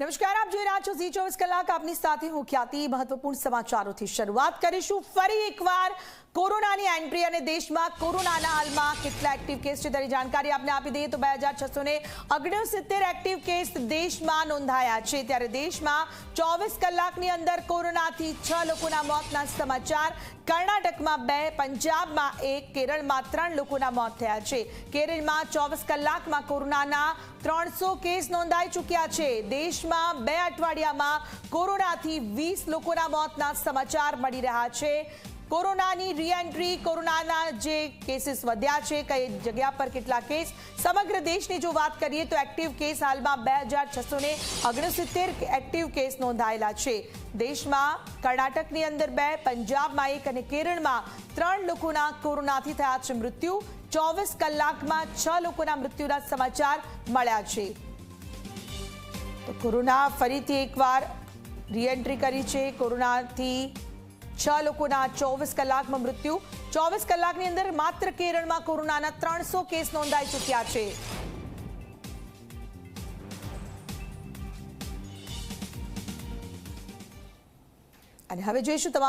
નમસ્કાર, આપ જોઈ રહ્યા છો ઝી ચોવીસ કલાક. આપની સાથે હું ખ્યાતિ. મહત્વપૂર્ણ સમાચારોથી શરૂઆત કરીશું. ફરી એકવાર કોરોનાની એન્ટ્રી અને દેશમાં કોરોનાના હાલમાં કેટલા એક્ટિવ કેસ છે તેની જાણકારી આપને આપી દઈએ તો બે હજાર છસો ને ઓગણસિત્તેર એક્ટિવ કેસ દેશમાં નોંધાયા છે. ત્યારે દેશમાં ચોવીસ કલાકની અંદર કોરોનાથી છ લોકોના મોતના સમાચાર. કર્ણાટકમાં બે, પંજાબમાં એક, કેરળમાં ત્રણ લોકોના મોત થયા છે. કેરળમાં ચોવીસ કલાકમાં કોરોનાના ત્રણસો કેસ નોંધાઈ ચૂક્યા છે. દેશમાં બે અઠવાડિયામાં કોરોનાથી વીસ લોકોના મોતના સમાચાર મળી રહ્યા છે. કોરોનાની રીએન્ટ્રી કોરોનાના જે કેસીસ વધ્યા છે, કઈ જગ્યા પર કેટલા કેસ સમગ્ર દેશની જો વાત કરીએ તો એક્ટિવ કેસ હાલમાં બે હજાર છસો ને ઓગણસિત્તેર એક્ટિવ કેસ નોંધાયેલા છે. દેશમાં કર્ણાટકની અંદર બે, પંજાબમાં એક અને કેરળમાં ત્રણ લોકોના કોરોનાથી થયા છે મૃત્યુ. ચોવીસ કલાકમાં છ લોકોના મૃત્યુના સમાચાર મળ્યા છે. તો કોરોના ફરીથી એકવાર રીએન્ટ્રી કરી છે. કોરોનાથી છ લોકોના ચોવીસ કલાકમાં મૃત્યુ. ચોવીસ કલાકની અંદર માત્ર કેરળમાં કોરોનાના ત્રણસો કેસ નોંધાઈ ચૂક્યા છે. અને હવે જોઈશું તમામ